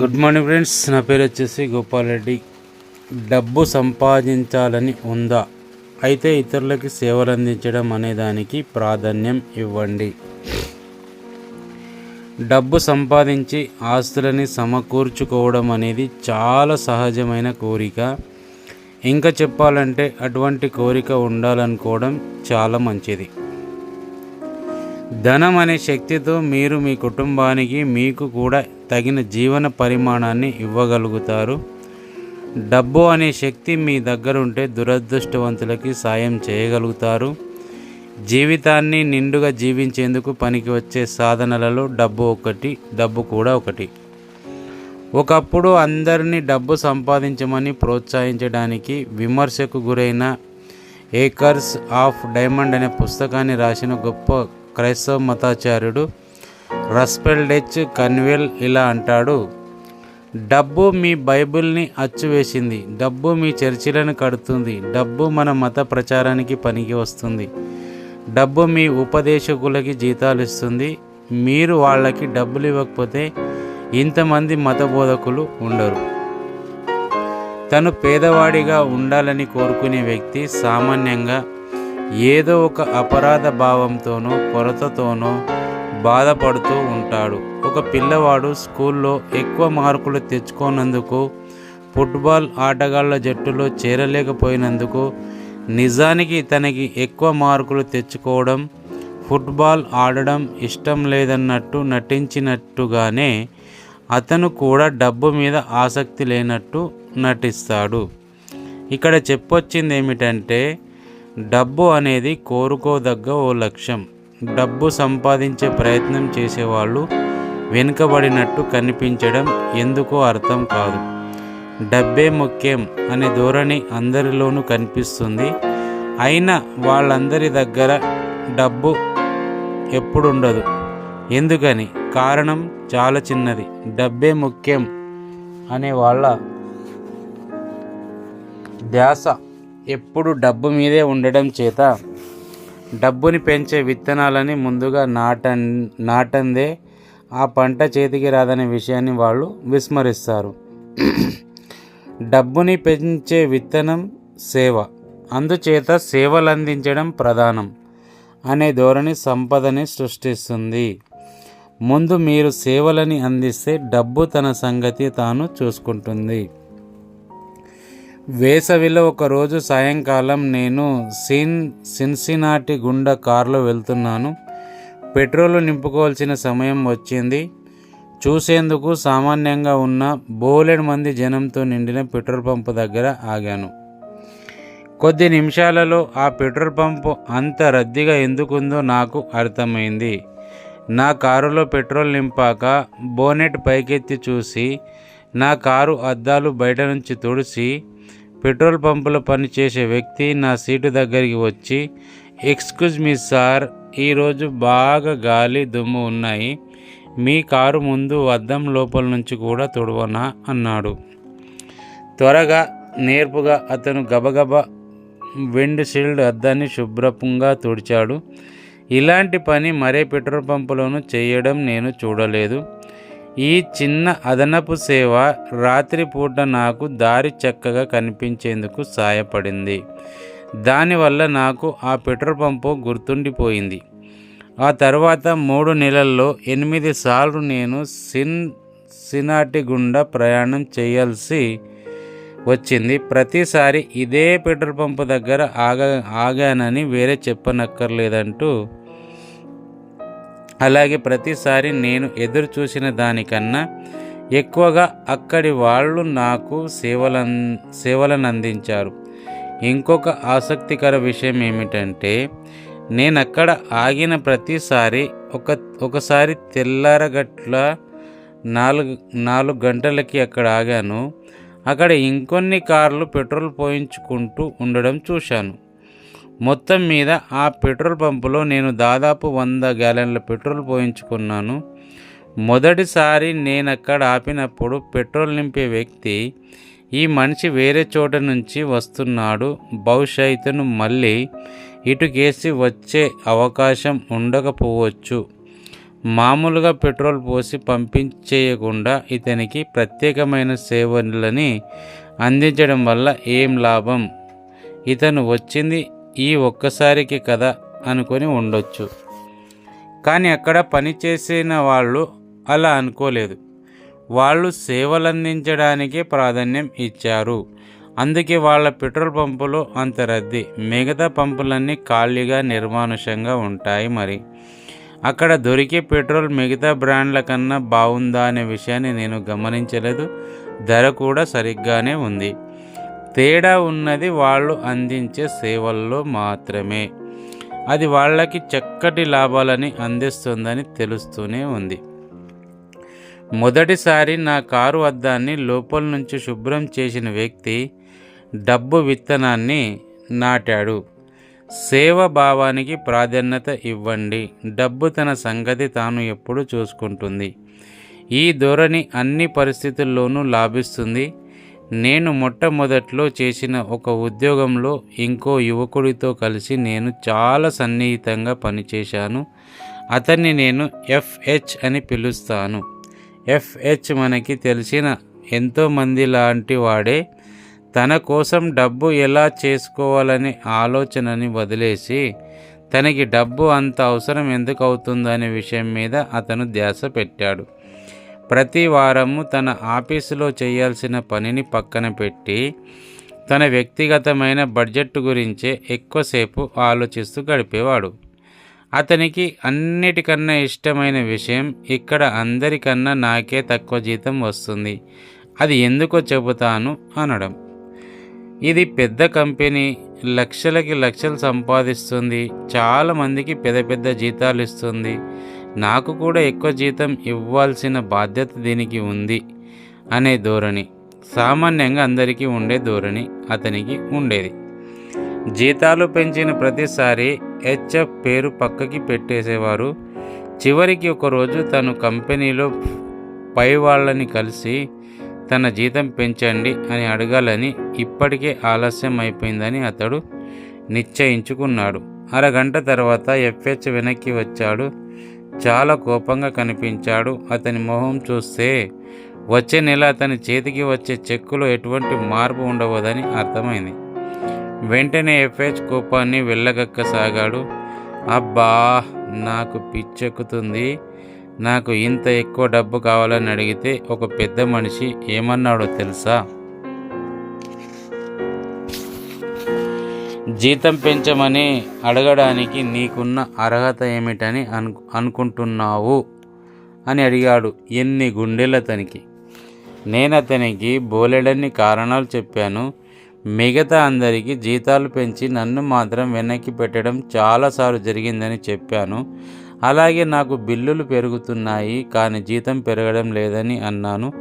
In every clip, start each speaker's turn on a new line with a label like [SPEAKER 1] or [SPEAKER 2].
[SPEAKER 1] Good morning friends నా పేరు వచ్చేసి గోపాలరెడ్డి డబ్బు సంపాదించాలని ఉందా? అయితే ఇతరులకి సేవలు అందించడం అనే దానికి ప్రాధాన్యం ఇవ్వండి. డబ్బు సంపాదించి ఆస్తులని సమకూర్చుకోవడం అనేది చాలా సహజమైన కోరిక. ఇంకా చెప్పాలంటే అటువంటి కోరిక ఉండాలనుకోవడం చాలా మంచిది. ధనం అనే శక్తితో మీరు మీ కుటుంబానికి మీకు కూడా తగిన జీవన పరిమాణాన్ని ఇవ్వగలుగుతారు. డబ్బు అనే శక్తి మీ దగ్గరుంటే దురదృష్టవంతులకి సాయం చేయగలుగుతారు. జీవితాన్ని నిండుగా జీవించేందుకు పనికి వచ్చే సాధనలలో డబ్బు ఒకటి డబ్బు కూడా ఒకటి. ఒకప్పుడు అందరినీ డబ్బు సంపాదించమని ప్రోత్సహించడానికి విమర్శకు గురైన ఏకర్స్ ఆఫ్ డైమండ్ అనే పుస్తకాన్ని రాసిన గొప్ప క్రైస్తవ మతాచార్యుడు రస్పెల్ డెచ్ కన్వెల్ ఇలా అంటాడు డబ్బు మీ బైబిల్ని అచ్చువేసింది డబ్బు మీ చర్చిలను కడుతుంది డబ్బు మన మత ప్రచారానికి పనికి వస్తుంది డబ్బు మీ ఉపదేశకులకి జీతాలు ఇస్తుంది మీరు వాళ్ళకి డబ్బులు ఇవ్వకపోతే ఇంతమంది మత బోధకులు ఉండరు. తను పేదవాడిగా ఉండాలని కోరుకునే వ్యక్తి సామాన్యంగా ఏదో ఒక అపరాధ భావంతోనో కొరతతోనో బాధపడుతూ ఉంటాడు. ఒక పిల్లవాడు స్కూల్లో ఎక్కువ మార్కులు తెచ్చుకోనందుకు ఫుట్బాల్ ఆటగాళ్ళ జట్టులో చేరలేకపోయినందుకు నిజానికి తనకి ఎక్కువ మార్కులు తెచ్చుకోవడం ఫుట్బాల్ ఆడడం ఇష్టం లేదన్నట్టు నటించినట్టుగానే అతను కూడా డబ్బు మీద ఆసక్తి లేనట్టు నటిస్తాడు. ఇక్కడ చెప్పొచ్చింది ఏమిటంటే డబ్బు అనేది కోరుకోదగ్గ ఓ లక్ష్యం. డబ్బు సంపాదించే ప్రయత్నం చేసేవాళ్ళు వెనుకబడినట్టు కనిపించడం ఎందుకో అర్థం కాదు. డబ్బే ముఖ్యం అనే ధోరణి అందరిలోనూ కనిపిస్తుంది. అయినా వాళ్ళందరి దగ్గర డబ్బు ఎప్పుడుండదు. ఎందుకని? కారణం చాలా చిన్నది. డబ్బే ముఖ్యం అనే వాళ్ళ ధ్యాస ఎప్పుడు డబ్బు మీదే ఉండడం చేత డబ్బుని పెంచే విత్తనాలని ముందుగా నాట నాటందే ఆ పంట చేతికి రాదనే విషయాన్ని వాళ్ళు విస్మరిస్తారు. డబ్బుని పెంచే విత్తనం సేవ. అందుచేత సేవలు అందించడం ప్రధానం అనే ధోరణి సంపదని సృష్టిస్తుంది. ముందు మీరు సేవలని అందిస్తే డబ్బు తన సంగతి తాను చూసుకుంటుంది. వేసవిలో ఒకరోజు సాయంకాలం నేను సిన్ సిన్సినాటి గుండా కారులో వెళ్తున్నాను. పెట్రోల్ నింపుకోవాల్సిన సమయం వచ్చింది. చూసేందుకు సామాన్యంగా ఉన్న బోలెడు మంది జనంతో నిండిన పెట్రోల్ పంపు దగ్గర ఆగాను. కొద్ది నిమిషాలలో ఆ పెట్రోల్ పంపు అంత రద్దీగా ఎందుకుందో నాకు అర్థమైంది. నా కారులో పెట్రోల్ నింపాక బోనెట్ పైకెత్తి చూసి నా కారు అద్దాలు బయట నుంచి తుడిసి పెట్రోల్ పంపులో పనిచేసే వ్యక్తి నా సీటు దగ్గరికి వచ్చి ఎక్స్క్యూజ్ మీ సార్ ఈరోజు బాగా గాలి దుమ్ము ఉన్నాయి. మీ కారు ముందు అద్దం లోపల నుంచి కూడా తుడవనా? అన్నాడు. త్వరగా నేర్పుగా అతను గబగబా విండ్ షీల్డ్ అద్దాన్ని శుభ్రంగా తుడిచాడు. ఇలాంటి పని మరే పెట్రోల్ పంపులోనూ చేయడం నేను చూడలేదు. ఈ చిన్న అదనపు సేవ రాత్రిపూట నాకు దారి చక్కగా కనిపించేందుకు సాయపడింది. దానివల్ల నాకు ఆ పెట్రోల్ పంపు గుర్తుండిపోయింది. ఆ తర్వాత మూడు నెలల్లో ఎనిమిది సార్లు నేను సిన్ సినాటి గుండా ప్రయాణం చేయాల్సి వచ్చింది. ప్రతిసారి ఇదే పెట్రోల్ పంపు దగ్గర ఆగా ఆగానని వేరే చెప్పనక్కర్లేదంటూ అలాగే ప్రతిసారి నేను ఎదురు చూసిన దానికన్నా ఎక్కువగా అక్కడి వాళ్ళు నాకు సేవలన్ సేవలను అందించారు ఇంకొక ఆసక్తికర విషయం ఏమిటంటే నేను అక్కడ ఆగిన ప్రతిసారి ఒక ఒకసారి తెల్లారగట్ల నాలుగు నాలుగు గంటలకి అక్కడ ఆగాను. అక్కడ ఇంకొన్ని కార్లు పెట్రోల్ పోయించుకుంటూ ఉండడం చూశాను. మొత్తం మీద ఆ పెట్రోల్ పంపులో నేను దాదాపు వంద గ్యాలన్ల పెట్రోల్ పోయించుకున్నాను. మొదటిసారి నేను అక్కడ ఆపినప్పుడు పెట్రోల్ నింపే వ్యక్తి ఈ మనిషి వేరే చోట నుంచి వస్తున్నాడు. బహుశా ఇతను మళ్ళీ ఇటుకేసి వచ్చే అవకాశం ఉండకపోవచ్చు. మామూలుగా పెట్రోల్ పోసి పంపించేయకుండా ఇతనికి ప్రత్యేకమైన సేవలని అందించడం వల్ల ఏం లాభం? ఇతను వచ్చింది ఈ ఒక్కసారికి కదా అనుకొని ఉండొచ్చు. కానీ అక్కడ పనిచేసిన వాళ్ళు అలా అనుకోలేదు. వాళ్ళు సేవలందించడానికి ప్రాధాన్యం ఇచ్చారు. అందుకే వాళ్ళ పెట్రోల్ పంపులు అంత రద్దీ మిగతా పంపులన్నీ ఖాళీగా నిర్మానుషంగా ఉంటాయి మరి. అక్కడ దొరికే పెట్రోల్ మిగతా బ్రాండ్ల కన్నా బాగుందా అనే విషయాన్ని నేను గమనించలేదు. ధర కూడా సరిగ్గానే ఉంది. తేడా ఉన్నది వాళ్ళు అందించే సేవల్లో మాత్రమే. అది వాళ్ళకి చక్కటి లాభాలని అందిస్తుందని తెలుస్తూనే ఉంది. మొదటిసారి నా కారు అద్దాన్ని లోపల నుంచి శుభ్రం చేసిన వ్యక్తి డబ్బు విత్తనాన్ని నాటాడు. సేవ భావానికి ప్రాధాన్యత ఇవ్వండి. డబ్బు తన సంగతి తాను ఎప్పుడు చూసుకుంటుంది. ఈ ధోరణి అన్ని పరిస్థితుల్లోనూ లాభిస్తుంది. నేను మొట్టమొదట్లో చేసిన ఒక ఉద్యోగంలో ఇంకో యువకుడితో కలిసి నేను చాలా సన్నిహితంగా పనిచేశాను. అతన్ని నేను ఎఫ్హెచ్ అని పిలుస్తాను. ఎఫ్హెచ్ మనకి తెలిసిన ఎంతోమంది లాంటి వాడే. తన కోసం డబ్బు ఎలా చేసుకోవాలనే ఆలోచనని వదిలేసి తనకి డబ్బు అంత అవసరం ఎందుకు అవుతుందనే విషయం మీద అతను ధ్యాస పెట్టాడు. ప్రతి వారము తన ఆఫీసులో చేయాల్సిన పనిని పక్కన పెట్టి తన వ్యక్తిగతమైన బడ్జెట్ గురించే ఎక్కువసేపు ఆలోచిస్తూ గడిపేవాడు. అతనికి అన్నిటికన్నా ఇష్టమైన విషయం ఇక్కడ అందరికన్నా నాకే తక్కువ జీతం వస్తుంది. అది ఎందుకో చెబుతాను అనడం. ఇది పెద్ద కంపెనీ లక్షలకి లక్షలు సంపాదిస్తుంది చాలామందికి పెద్ద పెద్ద జీతాలు ఇస్తుంది నాకు కూడా ఎక్కువ జీతం ఇవ్వాల్సిన బాధ్యత దీనికి ఉంది అనే ధోరణి. సామాన్యంగా అందరికీ ఉండే ధోరణి అతనికి ఉండేది. జీతాలు పెంచిన ప్రతిసారి హెచ్ఎఫ్ పేరు పక్కకి పెట్టేసేవారు. చివరికి ఒకరోజు తను కంపెనీలో పై వాళ్ళని కలిసి తన జీతం పెంచండి అని అడగాలని ఇప్పటికే ఆలస్యం అయిపోయిందని అతడు నిశ్చయించుకున్నాడు. అరగంట తర్వాత ఎఫ్హెచ్ వెనక్కి వచ్చాడు. చాలా కోపంగా కనిపించాడు. అతని మొహం చూస్తే వచ్చే నెల అతని చేతికి వచ్చే చెక్కులో ఎటువంటి మార్పు ఉండవదని అర్థమైంది. వెంటనే ఎఫ్హెచ్ కోపాన్ని వెళ్ళగక్కసాగాడు. అబ్బా నాకు పిచ్చెక్కుతుంది. నాకు ఇంత ఎక్కువ డబ్బు కావాలని అడిగితే ఒక పెద్ద మనిషి ఏమన్నాడో తెలుసా? జీతం పెంచమని అడగడానికి నీకున్న అర్హత ఏమిటని అను అనుకుంటున్నావు? అని అడిగాడు ఎన్ని గుండెలతనికి నేను అతనికి బోలెడన్ని కారణాలు చెప్పాను. మిగతా అందరికీ జీతాలు పెంచి నన్ను మాత్రం వెనక్కి పెట్టడం చాలాసార్లు జరిగిందని చెప్పాను. అలాగే నాకు బిల్లులు పెరుగుతున్నాయి కానీ జీతం పెరగడం లేదని అన్నాను.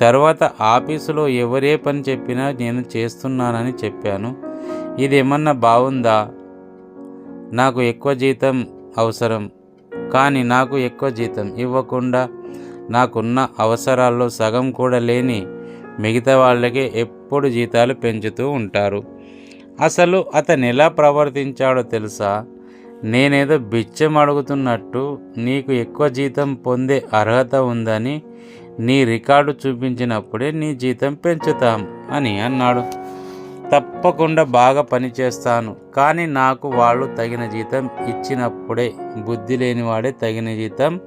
[SPEAKER 1] తర్వాత ఆఫీసులో ఎవరే పని చెప్పినా నేను చేస్తున్నానని చెప్పాను. ఇది ఏమన్నా బాగుందా నాకు ఎక్కువ జీతం అవసరం. కానీ నాకు ఎక్కువ జీతం ఇవ్వకుండా నాకున్న అవసరాల్లో సగం కూడా లేని మిగతా వాళ్ళకి ఎప్పుడు జీతాలు పెంచుతూ ఉంటారు. అసలు అతను ఎలా ప్రవర్తించాడో తెలుసా? నేనేదో బిచ్చం అడుగుతున్నట్టు నీకు ఎక్కువ జీతం పొందే అర్హత ఉందని నీ రికార్డు చూపించినప్పుడే నీ జీతం పెంచుతాం అని అన్నాడు. తప్పకుండా బాగా పనిచేస్తాను కానీ నాకు వాళ్ళు తగిన జీతం ఇచ్చినప్పుడే బుద్ధి లేనివాడే తగిన జీతం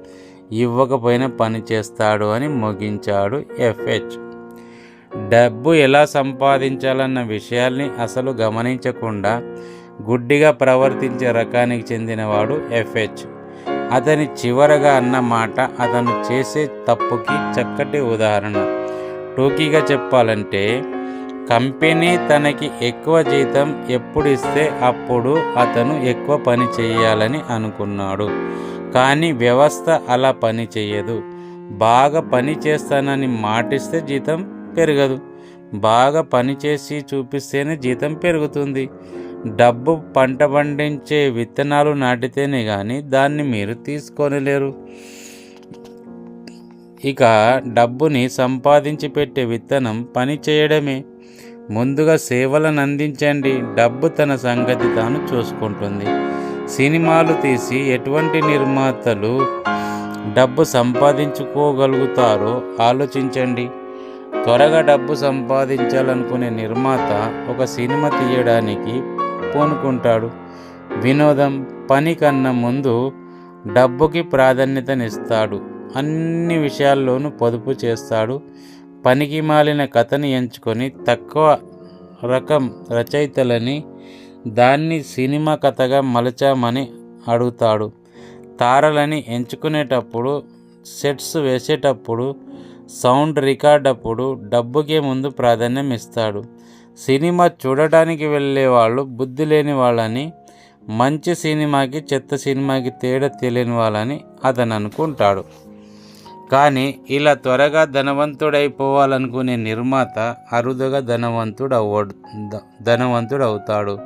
[SPEAKER 1] ఇవ్వకపోయినా పని చేస్తాడు అని ముగించాడు ఎఫ్హెచ్. డబ్బు ఎలా సంపాదించాలన్న విషయాల్ని అసలు గమనించకుండా గుడ్డిగా ప్రవర్తించే రకానికి చెందినవాడు ఎఫ్హెచ్. అతని చివరగా అన్న మాట అతను చేసే తప్పుకి చక్కటి ఉదాహరణ. టోకీగా చెప్పాలంటే కంపెనీ తనకి ఎక్కువ జీతం ఎప్పుడు ఇస్తే అప్పుడు అతను ఎక్కువ పని చేయాలని అనుకున్నాడు. కానీ వ్యవస్థ అలా పని చేయదు. బాగా పని చేస్తానని మాటిస్తే జీతం పెరగదు. బాగా పని చేసి చూపిస్తేనే జీతం పెరుగుతుంది. డబ్బు పంట పండించే విత్తనాలు నాటితేనే కానీ దాన్ని మీరు తీసుకొనలేరు ఇక డబ్బుని సంపాదించి పెట్టే విత్తనం పని చేయడమే. ముందుగా సేవలను అందించండి డబ్బు తన సంగతి తాను చూసుకుంటుంది. సినిమాలు తీసి ఎటువంటి నిర్మాతలు డబ్బు సంపాదించుకోగలుగుతారో ఆలోచించండి. త్వరగా డబ్బు సంపాదించాలనుకునే నిర్మాత ఒక సినిమా తీయడానికి పూనుకుంటాడు. వినోదం పని కన్నా ముందు డబ్బుకి ప్రాధాన్యతనిస్తాడు. అన్ని విషయాల్లోనూ పొదుపు చేస్తాడు. పనికి మాలిన కథని ఎంచుకొని తక్కువ రకం రచయితలని దాన్ని సినిమా కథగా మలచామని అడుగుతాడు. తారలని ఎంచుకునేటప్పుడు సెట్స్ వేసేటప్పుడు సౌండ్ రికార్డ్ అప్పుడు డబ్బుకే ముందు ప్రాధాన్యం ఇస్తాడు. సినిమా చూడటానికి వెళ్ళే వాళ్ళు బుద్ధి లేని వాళ్ళని మంచి సినిమాకి చెత్త సినిమాకి తేడా తెలియని వాళ్ళని అతను అనుకుంటాడు కానీ ఇలా త్వరగా ధనవంతుడైపోవాలనుకునే నిర్మాత అరుదుగా ధనవంతుడు అవ్వడు ధనవంతుడు అవుతాడు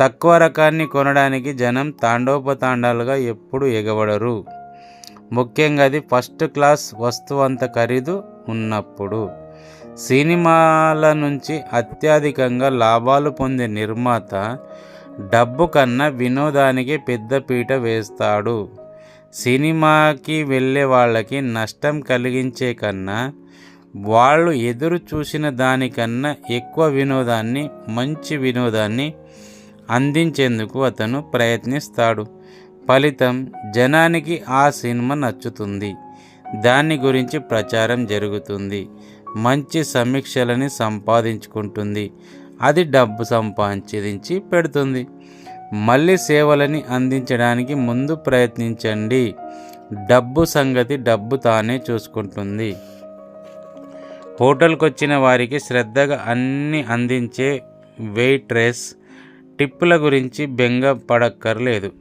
[SPEAKER 1] తక్కువ రకాన్ని కొనడానికి జనం తాండోపతాండాలుగా ఎప్పుడు ఎగబడరు. ముఖ్యంగా అది ఫస్ట్ క్లాస్ వస్తువు అంత ఖరీదు ఉన్నప్పుడు. సినిమాల నుంచి అత్యధికంగా లాభాలు పొందే నిర్మాత డబ్బు కన్నా వినోదానికి పెద్దపీట వేస్తాడు. సినిమాకి వెళ్ళే వాళ్ళకి నష్టం కలిగించే కన్నా వాళ్ళు ఎదురు చూసిన దానికన్నా ఎక్కువ వినోదాన్ని మంచి వినోదాన్ని అందించేందుకు అతను ప్రయత్నిస్తాడు. ఫలితం జనానికి ఆ సినిమా నచ్చుతుంది. దాని గురించి ప్రచారం జరుగుతుంది. మంచి సమీక్షలని సంపాదించుకుంటుంది. అది డబ్బు సంపాదించి పెడుతుంది. మళ్ళీ సేవలని అందించడానికి ముందు ప్రయత్నించండి. డబ్బు సంగతి డబ్బు తానే చూసుకుంటుంది. హోటల్కి వచ్చిన వారికి శ్రద్ధగా అన్ని అందించే వెయిట్రెస్ టిప్పుల గురించి బెంగ పడక్కర్లేదు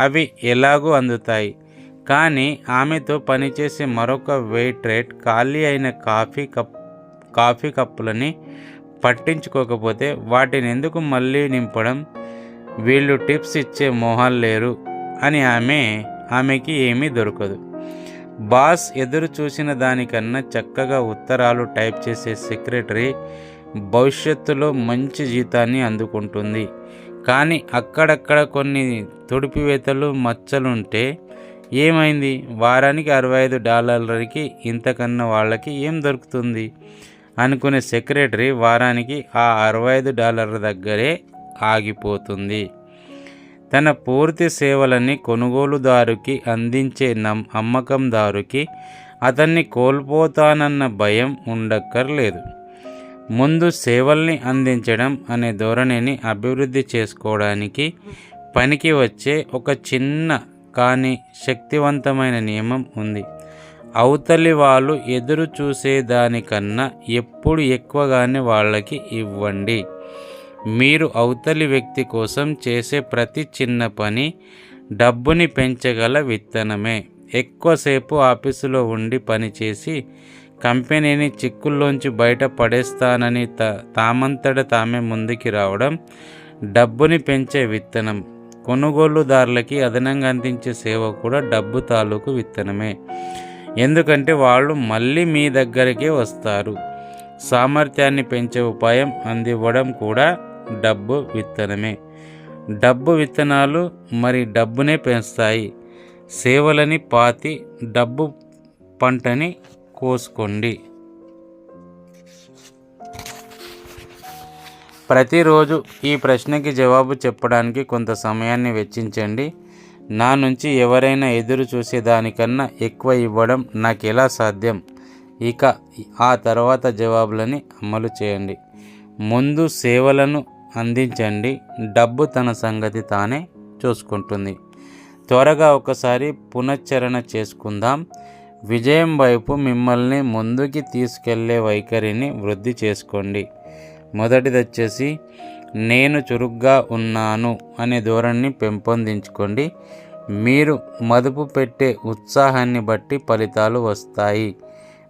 [SPEAKER 1] అవి ఎలాగూ అందుతాయి. కానీ ఆమెతో పనిచేసే మరొక వెయిట్రేట్ ఖాళీ అయిన కాఫీ కప్ కాఫీ కప్పులని పట్టించుకోకపోతే వాటిని ఎందుకు మళ్ళీ నింపడం? వీళ్ళు టిప్స్ ఇచ్చే మొహాలు లేరు అని ఆమె ఆమెకి ఏమీ దొరకదు. బాస్ ఎదురు చూసిన దానికన్నా చక్కగా ఉత్తరాలు టైప్ చేసే సెక్రటరీ భవిష్యత్తులో మంచి జీతాన్ని అందుకుంటుంది. కానీ అక్కడక్కడ కొన్ని తుడిపివేతలు మచ్చలుంటే ఏమైంది? వారానికి అరవై ఐదు డాలర్లకి ఇంతకన్నా వాళ్ళకి ఏం దొరుకుతుంది? అనుకునే సెక్రటరీ వారానికి ఆ అరవై ఐదు డాలర్ల దగ్గరే ఆగిపోతుంది. తన పూర్తి సేవలని కొనుగోలుదారుకి అందించే నమ్ అమ్మకందారుకి అతన్ని కోల్పోతానన్న భయం ఉండక్కర్లేదు. ముందు సేవల్ని అందించడం అనే ధోరణిని అభివృద్ధి చేసుకోవడానికి పనికి వచ్చే ఒక చిన్న కానీ శక్తివంతమైన నియమం ఉంది. అవతలి వాళ్ళు ఎదురు చూసేదానికన్నా ఎప్పుడు ఎక్కువగానే వాళ్ళకి ఇవ్వండి. మీరు అవతలి వ్యక్తి కోసం చేసే ప్రతి చిన్న పని డబ్బుని పెంచగల విత్తనమే. ఎక్కువసేపు ఆఫీసులో ఉండి పనిచేసి కంపెనీని చిక్కుల్లోంచి బయట పడేస్తానని త తామంతట తామే ముందుకి రావడం డబ్బుని పెంచే విత్తనం. కొనుగోలుదారులకి అదనంగా అందించే సేవ కూడా డబ్బు తాలూకు విత్తనమే. ఎందుకంటే వాళ్ళు మళ్ళీ మీ దగ్గరికే వస్తారు. సామర్థ్యాన్ని పెంచే ఉపాయం అందివ్వడం కూడా డబ్బు విత్తనమే. డబ్బు విత్తనాలు మరి డబ్బునే పెంచుతాయి. సేవలని పాతి డబ్బు పంటని కోసుకోండి. ప్రతిరోజు ఈ ప్రశ్నకి జవాబు చెప్పడానికి కొంత సమయాన్ని వెచ్చించండి. నా నుంచి ఎవరైనా ఎదురు చూసేదానికన్నా ఎక్కువ ఇవ్వడం నాకు ఎలా సాధ్యం? ఇక ఆ తర్వాత జవాబులని అమలు చేయండి. ముందు సేవలను అందించండి. డబ్బు తన సంగతి తానే చూసుకుంటుంది. త్వరగా ఒకసారి పునశ్చరణ చేసుకుందాం. విజయం వైపు మిమ్మల్ని ముందుకి తీసుకెళ్ళే వైఖరిని వృద్ధి చేసుకోండి. మొదటిది వచ్చేసి నేను చురుగ్గా ఉన్నాను అనే ధోరణిని పెంపొందించుకోండి. మీరు మదుపు పెట్టే ఉత్సాహాన్ని బట్టి ఫలితాలు వస్తాయి.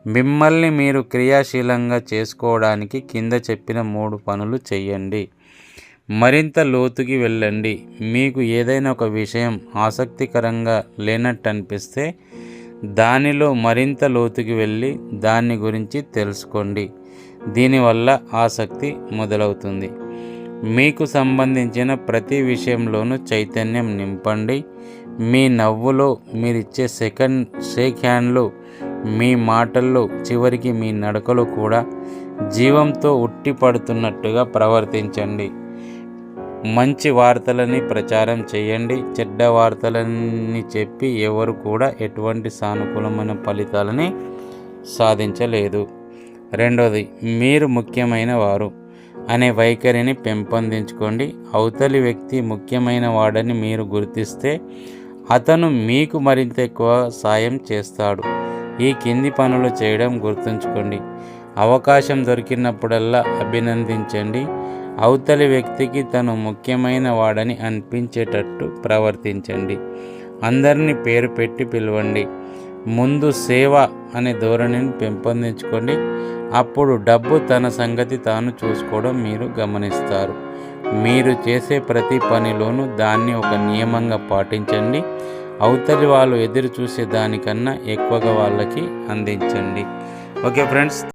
[SPEAKER 1] మిమ్మల్ని మీరు క్రియాశీలంగా చేసుకోవడానికి కింద చెప్పిన మూడు పనులు చేయండి. మరింత లోతుకి వెళ్ళండి. మీకు ఏదైనా ఒక విషయం ఆసక్తికరంగా లేనట్టు అనిపిస్తే దానిలో మరింత లోతుకి వెళ్ళి దాని గురించి తెలుసుకోండి. దీనివల్ల ఆసక్తి మొదలవుతుంది. మీకు సంబంధించిన ప్రతి విషయంలోనూ చైతన్యం నింపండి. మీ నవ్వులో మీరిచ్చే సెకండ్ షేక్ హ్యాండ్లు మీ మాటల్లో చివరికి మీ నడకలు కూడా జీవంతో ఉట్టిపడుతున్నట్టుగా ప్రవర్తించండి. మంచి వార్తలని ప్రచారం చేయండి. చెడ్డ వార్తలని చెప్పి ఎవరు కూడా ఎటువంటి సానుకూలమైన ఫలితాలని సాధించలేదు. రెండోది మీరు ముఖ్యమైన వారు అనే వైఖరిని పెంపొందించుకోండి. అవతలి వ్యక్తి ముఖ్యమైన వాడని మీరు గుర్తిస్తే అతను మీకు మరింత ఎక్కువ సాయం చేస్తాడు. ఈ కింది పనులు చేయడం గుర్తుంచుకోండి. అవకాశం దొరికినప్పుడల్లా అభినందించండి. అవతలి వ్యక్తికి తను ముఖ్యమైన వాడని అనిపించేటట్టు ప్రవర్తించండి. అందరినీ పేరు పెట్టి పిలవండి. ముందు సేవ అనే ధోరణిని పెంపొందించుకోండి. అప్పుడు డబ్బు తన సంగతి తాను చూసుకోవడం మీరు గమనిస్తారు. మీరు చేసే ప్రతి పనిలోనూ దాన్ని ఒక నియమంగా పాటించండి. అవతలి వాళ్ళు ఎదురు చూసే దానికన్నా ఎక్కువగా వాళ్ళకి అందించండి. Okay friends.